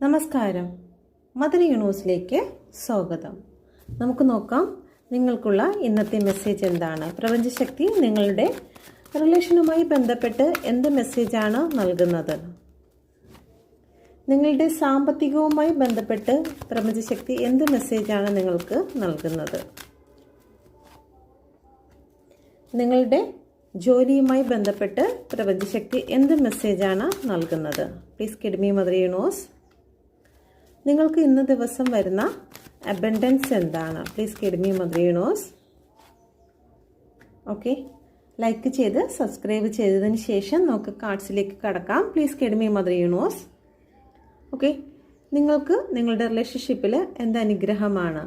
നമസ്കാരം. മദർ യൂണിവേഴ്സിലേക്ക് സ്വാഗതം. നമുക്ക് നോക്കാം നിങ്ങൾക്കുള്ള ഇന്നത്തെ മെസ്സേജ് എന്താണ്? പ്രപഞ്ചശക്തി നിങ്ങളുടെ റിലേഷനുമായി ബന്ധപ്പെട്ട് എന്ത് മെസ്സേജാണ് നൽകുന്നത്? നിങ്ങളുടെ സാമ്പത്തികവുമായി ബന്ധപ്പെട്ട് പ്രപഞ്ചശക്തി എന്ത് മെസ്സേജാണ് നിങ്ങൾക്ക് നൽകുന്നത്? നിങ്ങളുടെ ജോലിയുമായി ബന്ധപ്പെട്ട് പ്രപഞ്ചശക്തി എന്ത് മെസ്സേജാണ് നൽകുന്നത്? Please guide me mother universe. നിങ്ങൾക്ക് ഇന്ന് ദിവസം വരുന്ന അബൻഡൻസ് എന്താണ്? Please guide me mother universe okay like ചെയ്ത് സബ്സ്ക്രൈബ് ചെയ്തതിന് ശേഷം നമുക്ക് കാർഡ്സിലേക്ക് കടക്കാം. പ്ലീസ് കിഡ്മി മദ്രീണോസ് ഓക്കെ നിങ്ങൾക്ക് നിങ്ങളുടെ റിലേഷൻഷിപ്പിൽ എന്ത് അനുഗ്രഹമാണ്?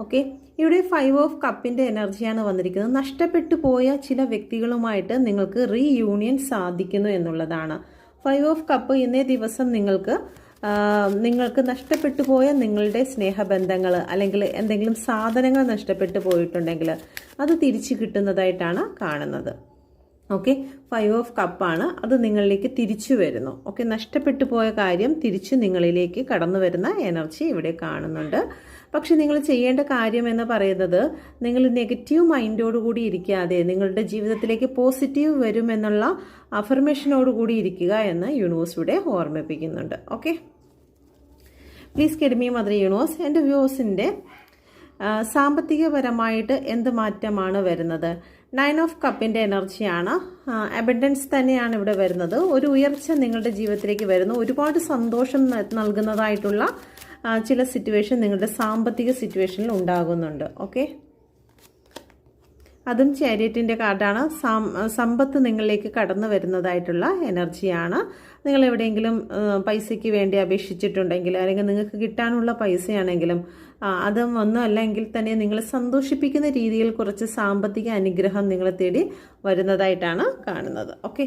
ഓക്കെ ഇവിടെ ഫൈവ് ഓഫ് കപ്പിന്റെ എനർജിയാണ് വന്നിരിക്കുന്നത്. നഷ്ടപ്പെട്ടു പോയ ചില വ്യക്തികളുമായിട്ട് നിങ്ങൾക്ക് റീയൂണിയൻ സാധിക്കുന്നു എന്നുള്ളതാണ്. ഫൈവ് ഓഫ് കപ്പ് ഇന്നേ ദിവസം നിങ്ങൾക്ക് നിങ്ങൾക്ക് നഷ്ടപ്പെട്ടു പോയ നിങ്ങളുടെ സ്നേഹബന്ധങ്ങൾ അല്ലെങ്കിൽ എന്തെങ്കിലും സാധനങ്ങൾ നഷ്ടപ്പെട്ടു പോയിട്ടുണ്ടെങ്കിൽ അത് തിരിച്ചു കിട്ടുന്നതായിട്ടാണ് കാണുന്നത്. ഓക്കെ ഫൈവ് ഓഫ് കപ്പാണ് അത് നിങ്ങളിലേക്ക് തിരിച്ചു വരുന്നു. ഓക്കെ നഷ്ടപ്പെട്ടു പോയ കാര്യം തിരിച്ച് നിങ്ങളിലേക്ക് കടന്നു വരുന്ന എനർജി ഇവിടെ കാണുന്നുണ്ട്. പക്ഷെ നിങ്ങൾ ചെയ്യേണ്ട കാര്യം എന്ന് പറയുന്നത് നിങ്ങൾ നെഗറ്റീവ് മൈൻഡോടുകൂടി ഇരിക്കാതെ നിങ്ങളുടെ ജീവിതത്തിലേക്ക് പോസിറ്റീവ് വരുമെന്നുള്ള അഫർമേഷനോടുകൂടി ഇരിക്കുക എന്ന് യൂണിവേഴ്സ് ഇവിടെ ഓർമ്മിപ്പിക്കുന്നുണ്ട്. Okay please guide me mother universe എന്റെ വ്യൂസിന്റെ സാമ്പത്തികപരമായിട്ട് എന്ത് മാറ്റമാണ് വരുന്നത്? നയൻ ഓഫ് കപ്പിന്റെ എനർജിയാണ്. അബൻഡൻസ് തന്നെയാണ് ഇവിടെ വരുന്നത്. ഒരു ഉയർച്ച നിങ്ങളുടെ ജീവിതത്തിലേക്ക് വരുന്നു. ഒരുപാട് സന്തോഷം നൽകുന്നതായിട്ടുള്ള ചില സിറ്റുവേഷൻ നിങ്ങളുടെ സാമ്പത്തിക സിറ്റുവേഷനിൽ ഉണ്ടാകുന്നുണ്ട്. ഓക്കെ അതും ചാരിയറ്റിന്റെ കാർഡാണ്. സമ്പത്ത് നിങ്ങളിലേക്ക് കടന്നു വരുന്നതായിട്ടുള്ള എനർജിയാണ്. നിങ്ങൾ എവിടെയെങ്കിലും പൈസയ്ക്ക് വേണ്ടി അപേക്ഷിച്ചിട്ടുണ്ടെങ്കിൽ അല്ലെങ്കിൽ നിങ്ങൾക്ക് കിട്ടാനുള്ള പൈസയാണെങ്കിലും അതും ഒന്നും അല്ലെങ്കിൽ തന്നെ നിങ്ങളെ സന്തോഷിപ്പിക്കുന്ന രീതിയിൽ കുറച്ച് സാമ്പത്തിക അനുഗ്രഹം നിങ്ങളെ തേടി വരുന്നതായിട്ടാണ് കാണുന്നത്. ഓക്കെ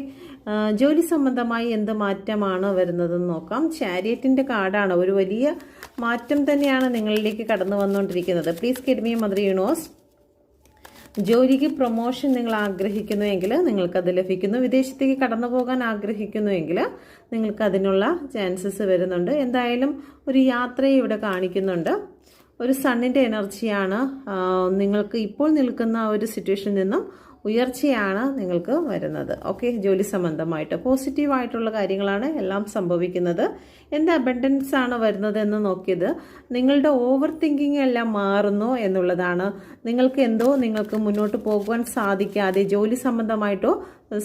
ജോലി സംബന്ധമായി എന്ത് മാറ്റമാണ് വരുന്നതെന്ന് നോക്കാം. ചാരിയറ്റിന്റെ കാർഡാണ്. ഒരു വലിയ മാറ്റം തന്നെയാണ് നിങ്ങളിലേക്ക് കടന്നു വന്നുകൊണ്ടിരിക്കുന്നത്. Please guide me mother universe ജോലിക്ക് പ്രൊമോഷൻ നിങ്ങൾ ആഗ്രഹിക്കുന്നുവെങ്കിൽ നിങ്ങൾക്കത് ലഭിക്കുന്നു. വിദേശത്തേക്ക് കടന്നു പോകാൻ ആഗ്രഹിക്കുന്നുവെങ്കിൽ നിങ്ങൾക്ക് അതിനുള്ള ചാൻസസ് വരുന്നുണ്ട്. എന്തായാലും ഒരു യാത്രയെ ഇവിടെ കാണിക്കുന്നുണ്ട്. ഒരു സണ്ണിന്റെ എനർജിയാണ് നിങ്ങൾക്ക് ഇപ്പോൾ നിൽക്കുന്ന ഒരു സിറ്റുവേഷനിൽ നിന്നും ഉയർച്ചയാണ് നിങ്ങൾക്ക് വരുന്നത്. ഓക്കെ ജോലി സംബന്ധമായിട്ട് പോസിറ്റീവായിട്ടുള്ള കാര്യങ്ങളാണ് എല്ലാം സംഭവിക്കുന്നത്. എന്ത് അബൻഡൻസ് ആണ് വരുന്നത് എന്ന് നോക്കിയത്? നിങ്ങളുടെ ഓവർ തിങ്കിങ് എല്ലാം മാറുന്നു എന്നുള്ളതാണ്. നിങ്ങൾക്ക് എന്തോ നിങ്ങൾക്ക് മുന്നോട്ട് പോകുവാൻ സാധിക്കാതെ ജോലി സംബന്ധമായിട്ടോ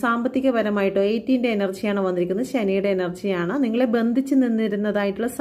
സാമ്പത്തികപരമായിട്ടോ എയ്റ്റീന്റെ എനർജിയാണ് വന്നിരിക്കുന്നത്. ശനിയുടെ എനർജിയാണ് നിങ്ങളെ ബന്ധിച്ച് നിന്നിരുന്നതായിട്ടുള്ള